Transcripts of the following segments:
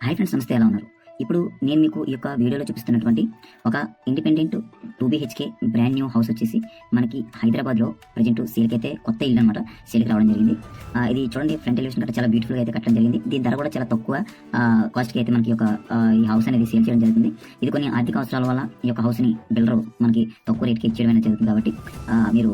Hi friends నమస్తే ఎలా ఉన్నారు? ఇప్పుడు నేను మీకు ఈ యొక్క వీడియోలో చూపిస్తున్నటువంటి ఒక independent two BHK brand new house వచ్చేసి మనకి హైదరాబాద్లో ప్రజెంట్ సేల్కి అయితే కొత్త ఇల్లు అనమాట సేల్కి రావడం జరిగింది. ఇది చూడండి ఫ్రంట్ ఎలివేషన్ కంటే చాలా బ్యూటిఫుల్గా అయితే కట్టడం జరిగింది. దీని ధర కూడా చాలా తక్కువ. కాస్ట్కి అయితే మనకి ఒక ఈ హౌస్ అనేది సేల్ చేయడం జరుగుతుంది. ఇది కొన్ని ఆర్థిక అవసరాల వల్ల ఈ యొక్క హౌస్ని బిల్డర్ మనకి తక్కువ రేట్కి ఇచ్చేయడం అనేది జరుగుతుంది కాబట్టి మీరు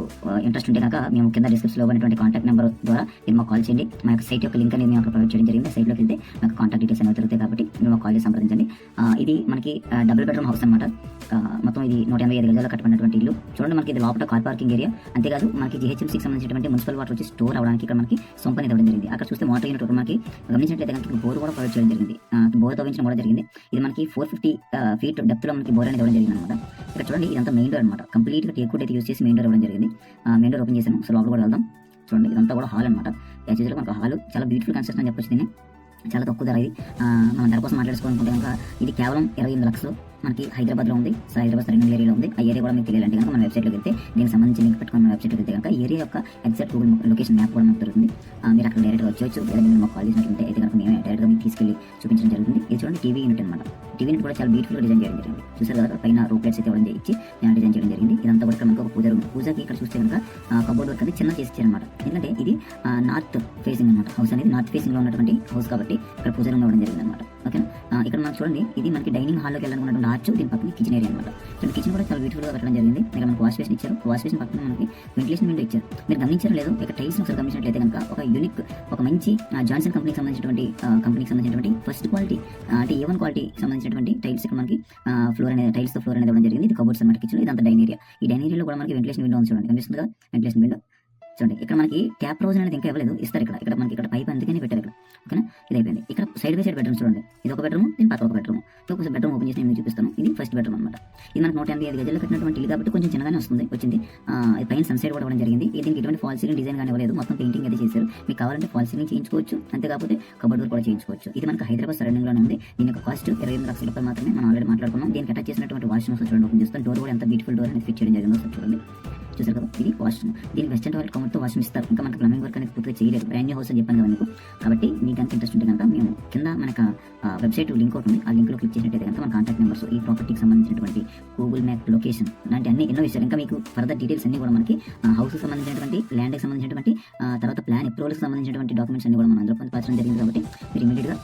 ఇంట్రెస్ట్ ఉంటే కనుక మేము కింద డిస్క్రిప్షన్లో ఉన్నటువంటి కాంటాక్ట్ నెంబర్ ద్వారా మీరు మాకు కాల్ చేయండి. మా యొక్క సైట్ యొక్క లింక్ అనేది మేము అక్కడ ప్రొవైడ్ చేయడం జరిగింది. సైట్లోకి వెళ్తే మాకు కాంటాక్ట్ డీటెయిల్స్ అనేవి దొరుకుతాయి కాబట్టి మేము కాల్ చేసి సంప్రదించండి. ఆ, ఇది మనకి డబుల్ బెడ్రూమ్ హౌస్ అనమాట మొత్తం ఇది నూట ఎనభై ఐదు గజాలు కట్టబడినటువంటి ఇల్లు. చూడండి మనకి ఇది లోపల కార్ పార్కింగ్ ఏరియా. అంతేకాదు మనకి జిహెచ్ఎంసీకి సంబంధించినటువంటి మున్సిపల్ వాటర్ వచ్చి స్టోర్ అవడానికి ఇక్కడ మనకి సొంప అనేది ఇవ్వడం జరిగింది. అక్కడ చూస్తే వాటర్ యూనిట్ మనకి గమనించినట్లయితే కనుక బోర్ కూడా ప్రొవైడ్ చేయడం జరిగింది. బోర్ తవ్వించడం కూడా జరిగింది. ఇది మనకి ఫోర్ ఫిఫ్టీ ఫీట్ డెప్త్లో మనకి బోర్ అనేది ఇవ్వడం జరిగింది అనమాట ఇక్కడ చూడండి ఇదంతా మెయిన్ డోర్ అనమాట కంప్లీట్గా టేక్ అయితే యూస్ చేసి మెయిన్ డోర్ ఇవ్వడం జరిగింది. మెయిన్ డోర్ ఓపెన్ చేసాను సో లోపల కూడా వెళ్దాం. చూడండి ఇదంతా కూడా హాల్ అనమాట యాక్చువల్గా మనకు హాల్ చాలా బ్యూటిఫుల్ కన్స్ట్రక్షన్ అని చెప్పొచ్చు దీన్ని. చాలా తక్కువ ధర ఇది. మనం ధర కోసం మాట్లాడుకోవాలనుకుంటే కనుక ఇది కేవలం ఇరవై ఎనిమిది లక్షలు మనకి హైదరాబాద్లో ఉంది. సో హైదరాబాద్ సరైన ఏరియాలో ఉంది. ఆ ఏరియా కూడా మీకు తెలియాలంటే కనుక మన వెబ్సైట్లోకి వెళ్తే దీనికి సంబంధించి లింక్ పెట్టుకుని మన వెబ్సైట్లోకి వెళ్తే కనుక ఏరియా యొక్క ఎగ్జాక్ట్ గూగుల్ లొకేషన్ మ్యాప్ కూడా మనకు దొరుకుతుంది. మీరు అక్కడ డైరెక్ట్గా వచ్చేవచ్చు లేదా మీరు మాకు కాల్ చేసినట్లయితే అయితే కనుక మేమే డైరెక్ట్గా మీకు తీసుకెళ్ళి చూపించడం జరుగుతుంది. ఇది చూడండి టీవీ యూనిట్ అనమాట టీవీ యూనిట్ కూడా చాలా బ్యూటిఫుల్ డిజైన్ చేయడం జరిగింది. చూసారు కదా పైన రోప్లెట్స్ అయితే ఇవ్వడం ఇచ్చి డిజైన్ చేయడం జరిగింది. ఇదంతా కూడా మనకు ఒక పూజ రూమ్. పూజకి ఇక్కడ చూస్తే కనుక కబోర్డ్ వర్క్ అనేది చిన్న చేసి అనమాట ఎందుకంటే ఇది నార్త్ ఫేసింగ్ అనమాట హౌస్ అనేది నార్త్ ఫేసింగ్లో ఉన్నటువంటి హౌస్ కాబట్టి ఇక్కడ పూజ రూమ్ ఇవ్వడం జరిగింది అనమాట ఓకేనా ఇక్కడ మనం చూడండి ఇది మనకి డైనింగ్ హాల్లోకి వెళ్ళాలనుకున్నటువంటి ఆర్చ్ దీని పక్కన కిచెన్ ఏరియా అనమాట ఇక్కడ కిచెన్ కూడా చాలా బ్యూటిఫుల్గా పెట్టడం జరిగింది. ఇక్కడ మనకు వాష్ బేసిన్ ఇచ్చారు. వాష్ బేసిన్ పక్కన మనకి వెంటిలేషన్ విండో ఇచ్చారు. మీరు గమనించారు లేదు ఇక్కడ టైల్స్ ఒకసారి గమనించినట్లయితే కనుక ఒక యూనిక్ ఒక మంచి జాన్సన్ కంపెనీకి సంబంధించినటువంటి కంపెనీకి సంబంధించినటువంటి ఫస్ట్ క్వాలిటీ అంటే ఏ వన్ క్వాలిటీ సంబంధించినటువంటి టైల్స్ ఇక్కడ మనకి ఫ్లోర్ అనేది టైల్స్తో ఫ్లోర్ అనేది ఇవ్వడం జరిగింది. ఇది కబోర్డ్స్ అనమాట కిచెన్ ఇదంతా డైన్ ఏరియా ఈ డైన్ ఏరియాలో కూడా మనకి వెంటిలేషన్ విండో ఉంది చూడండి. కనిపిస్తుంది కదా వెంటిలేషన్ విండో చూడండి ఇక్కడ మనకి ట్యాప్ రోజు అనేది ఇంకా ఇవ్వలేదు ఇస్తారు ఇక్కడ. ఇక్కడ మనకి ఇక్కడ పైప్ అందుకని పెట్టారు ఇక్కడ. ఓకేనా? ఇది అయిపోయింది. ఇక్కడ సైడ్ బై సైడ్ బెడ్రూమ్ చూడండి. ఇది ఒక బెడ్రూమ్ దీని పక్క ఒక బెడ్రూమ్ ఒక బెడ్రూమ్ ఓపెన్ చేసి నేను చూపిస్తాను. ఇది ఫస్ట్ బెడ్రూమ్ అనమాట ఇది మనకు నూట ఎనభై ఐదు గజలు కట్టినటువంటి ఇల్లు కాబట్టి కొంచెం చిన్నగానే వస్తుంది వచ్చింది. పైన సన్సైడ్ కూడా ఇవ్వడం జరిగింది. ఇది దీనికి ఎటువంటి ఫాల్ సీలింగ్ డిజైన్ కానీ ఇవ్వలేదు మొత్తం పెయింటింగ్ అయితే చేశారు. మీకు కావాలంటే ఫాల్ సీలింగ్ చేయించుకోవచ్చు. అంతేకాకపోతే కబర్డ్ కూడా చేయించుకోవచ్చు. ఇది మనకి హైదరాబాద్ సరౌండింగ్లోనే ఉంది. దీని యొక్క కాస్ట్ ఇరవై ఎనిమిది లక్షల రూపాయలు మాత్రమే మనం ఆల్రెడీ మాట్లాడుకున్నాం. దీనికి అటాచ్ చేసినటువంటి వాష్రూమ్ చూడండి ఓపెన్ చేస్తాం. డోర్ కూడా ఎంత బ్యూటిఫుల్ డోర్ అనేది ఫిట్ చేయడం జరిగిందో చూడండి. చూసారు కదా ఇది వాష్రూమ్. దీనికి వెస్టర్న్ టాయిలెట్ కవర్తో వాష్రూమ్ ఇస్తారు. ఇంకా మనకు ప్లంబింగ్ వర్క్ అనేది పూర్తిగా చేయలేదు బ్రాండ్ న్యూ హౌస్ అని చెప్పాను కదా మీకు. కాబట్టి మీకు కనుక ఇంట్రెస్ట్ ఉంటే కనుక మేము కింద మనకు వెబ్సైట్ లింక్ ఉంటుంది ఆ లింక్లో క్లిక్ చేసినట్టయితే కనుక మన కాంటాక్ట్ నెంబర్స్ ఈ ప్రాపర్టీకి సంబంధించినటువంటి గూగుల్ మ్యాప్ లొకేషన్ లాంటి అన్ని ఎన్నో ఇస్తారు. ఇంకా మీకు ఫర్దర్ డీటెయిల్స్ అన్ని కూడా మనకి హౌస్ సంబంధించినటువంటి ల్యాండ్కి సంబంధించినటువంటి తర్వాత ప్లాన్ అప్రూవల్కి సంబంధించినటువంటి డాక్యుమెంట్స్ అన్ని కూడా మనం అందులో పొందుపరచడం జరిగింది కాబట్టి మీరు ఇమీడియట్గా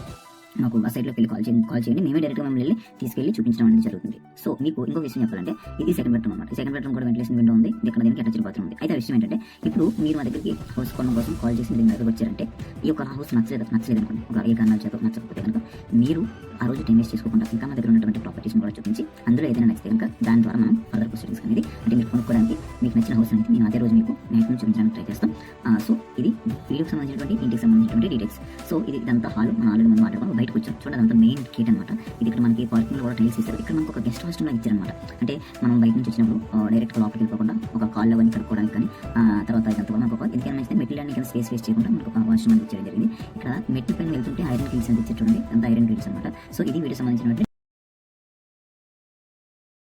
మాకు ఆ సైట్లోకి వెళ్ళి కాల్ చేయండి. కాల్ చేయండి. మేమే డైరెక్ట్గా మేము వెళ్ళి తీసుకెళ్ళి చూపించడం అనేది జరుగుతుంది. సో మీకు ఇంకో విషయం చెప్పాలంటే ఇది సెకండ్ బెడ్రూమ్ అనమాట సెకండ్ బెడ్రూమ్ కూడా వెంటిలేషన్ విండో ఉంది. ఇక్కడ దీనికి అటాచ్ బాత్రూమ్ ఉంది. అయితే విషయం ఏంటంటే ఇప్పుడు మీరు మా దగ్గరికి హౌస్ కొనడం కోసం కాల్ చేసి దీని దగ్గరకు వచ్చారంటే ఈ యొక్క హౌస్ నచ్చలేదు నచ్చలేదు అనుకోండి ఒక ఏ కారణాలు చేత నచ్చకపోతే కనుక మీరు ఆ రోజు టైం వేస్ట్ చేసుకోకుండా ఇంకా మా దగ్గర ఉన్నటువంటి ప్రాపర్టీస్ కూడా చూపించి అందులో ఏదైనా నచ్చితే కనుక దాని ద్వారా మనం ఫర్దర్ ప్రొసీడింగ్స్ అనేది అంటే మీరు కొనుక్కోవడానికి మీకు నచ్చిన హౌస్ అనేది నేను అదే రోజు మీకు మ్యాక్సిమం చూపించడానికి ట్రై చేస్తాం. ఆ, సో ఇది వీడియోకి సంబంధించినటువంటి ఇంటికి సంబంధించినటువంటి డీటెయిల్స్ సో ఇది ఇదంతా హాల్ మనం ఆల్రెడీ మనం మాట్లాడుకుని బయటకు వచ్చాం చూడండి అదంతా మెయిన్ గేట్ అనమాట ఇది ఇక్కడ మనకి పార్కింగ్లో కూడా టైల్స్ ఇస్తారు ఇక్కడ మనకు ఒక గెస్ట్ హాస్టల్ ఇచ్చారనమాట అంటే మనం బయట నుంచి వచ్చినప్పుడు డైరెక్ట్ లోపలికి వెళ్ళిపోకుండా ఒక కాల్ అవన్నీ కడుక్కోవడానికి కానీ ఆ, తర్వాత ఇదంతా కూడా మనకు ఒక ఎందుకైనా మంచిది మెట్లు ల్యాండ్ స్పేస్ వేస్ట్ చేయకుండా మనకు ఒక వాష్రూమ్ అనేది ఇచ్చడం జరిగింది. ఇక్కడ మెట్టి పైన వెళ్తుంటే ఐరన్ గ్రిల్స్ అనేది ఇచ్చారు చూడండి. ఐరన్ గ్రిల్స్ అనమాట そうー・ディングル様の字の